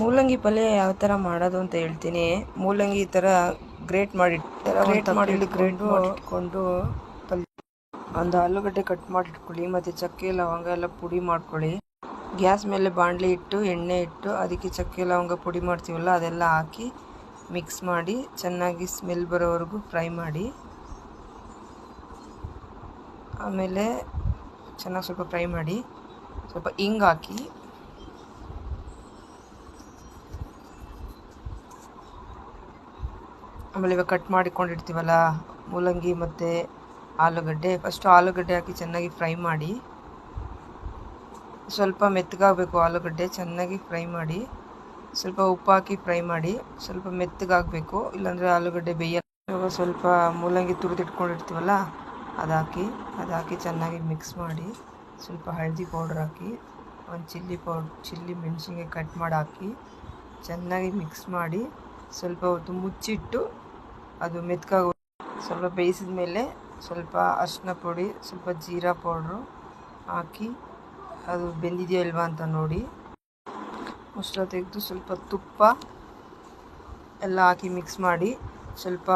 ಮೂಲಂಗಿ ಪಲ್ಯ ಯಾವ ಥರ ಮಾಡೋದು ಅಂತ ಹೇಳ್ತೀನಿ. ಮೂಲಂಗಿ ಈ ಥರ ಗ್ರೇಟ್ ಮಾಡಿ ಗ್ರೇಟ್ ಮಾಡಿ ಗ್ರೇಟ್ ಮಾಡಿಟ್ಕೊಂಡು ಪಲ್ಯ ಒಂದು ಆಲೂಗಡ್ಡೆ ಕಟ್ ಮಾಡಿಟ್ಕೊಳ್ಳಿ ಮತ್ತು ಚಕ್ಕೆ ಲವಂಗ ಎಲ್ಲ ಪುಡಿ ಮಾಡ್ಕೊಳ್ಳಿ. ಗ್ಯಾಸ್ ಮೇಲೆ ಬಾಣಲಿ ಇಟ್ಟು ಎಣ್ಣೆ ಇಟ್ಟು ಅದಕ್ಕೆ ಚಕ್ಕೆ ಲವಂಗ ಪುಡಿ ಮಾಡ್ತೀವಲ್ಲ ಅದೆಲ್ಲ ಹಾಕಿ ಮಿಕ್ಸ್ ಮಾಡಿ ಚೆನ್ನಾಗಿ ಸ್ಮೆಲ್ ಬರೋವರೆಗೂ ಫ್ರೈ ಮಾಡಿ. ಆಮೇಲೆ ಚೆನ್ನಾಗಿ ಸ್ವಲ್ಪ ಫ್ರೈ ಮಾಡಿ. ಸ್ವಲ್ಪ ಹಿಂಗ್ ಹಾಕಿ ಆಮೇಲೆ ಇವಾಗ ಕಟ್ ಮಾಡಿಕೊಂಡಿರ್ತೀವಲ್ಲ, ಮೂಲಂಗಿ ಮತ್ತು ಆಲೂಗಡ್ಡೆ. ಫಸ್ಟು ಆಲೂಗಡ್ಡೆ ಹಾಕಿ ಚೆನ್ನಾಗಿ ಫ್ರೈ ಮಾಡಿ. ಸ್ವಲ್ಪ ಮೆತ್ತಗಾಗಬೇಕು ಆಲೂಗಡ್ಡೆ, ಚೆನ್ನಾಗಿ ಫ್ರೈ ಮಾಡಿ. ಸ್ವಲ್ಪ ಉಪ್ಪು ಹಾಕಿ ಫ್ರೈ ಮಾಡಿ. ಸ್ವಲ್ಪ ಮೆತ್ತಗಾಗಬೇಕು, ಇಲ್ಲಾಂದರೆ ಆಲೂಗಡ್ಡೆ ಬೇಯ ಸ್ವಲ್ಪ ಮೂಲಂಗಿ ತುರಿದಿಟ್ಕೊಂಡಿರ್ತೀವಲ್ಲ ಅದು ಹಾಕಿ ಅದು ಹಾಕಿ ಚೆನ್ನಾಗಿ ಮಿಕ್ಸ್ ಮಾಡಿ, ಸ್ವಲ್ಪ ಹಳದಿ ಪೌಡ್ರ್ ಹಾಕಿ, ಒಂದು ಚಿಲ್ಲಿ ಪೌಡ್ ಚಿಲ್ಲಿ ಮೆಣಸಿನ್ಕಾಯಿ ಕಟ್ ಮಾಡಿ ಹಾಕಿ, ಚೆನ್ನಾಗಿ ಮಿಕ್ಸ್ ಮಾಡಿ, ಸ್ವಲ್ಪ ಹೊತ್ತು ಮುಚ್ಚಿಟ್ಟು ಅದು ಮೆತ್ಕಾಗ ಸ್ವಲ್ಪ ಬೇಯಿಸಿದ ಮೇಲೆ ಸ್ವಲ್ಪ ಅರಿಶಿನ ಪುಡಿ, ಸ್ವಲ್ಪ ಜೀರಾ ಪೌಡ್ರು ಹಾಕಿ ಅದು ಬೆಂದಿದೆಯೋ ಇಲ್ವಾ ಅಂತ ನೋಡಿ. ಮುಚ್ಚಳ ತೆಗೆದು ಸ್ವಲ್ಪ ತುಪ್ಪ ಎಲ್ಲ ಹಾಕಿ ಮಿಕ್ಸ್ ಮಾಡಿ ಸ್ವಲ್ಪ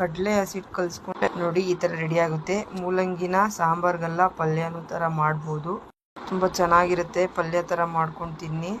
ಕಡಲೆ ಹಸಿಟ್ಟು ಕಲಿಸ್ಕೊಂಡು ನೋಡಿ ಈ ಥರ ರೆಡಿ ಆಗುತ್ತೆ. ಮೂಲಂಗಿನ ಸಾಂಬಾರ್ಗೆಲ್ಲ ಪಲ್ಯನೂ ಥರ ಮಾಡ್ಬೋದು. ತುಂಬ ಚೆನ್ನಾಗಿರುತ್ತೆ. ಪಲ್ಯ ಥರ ಮಾಡ್ಕೊಂಡು ತಿನ್ನಿ.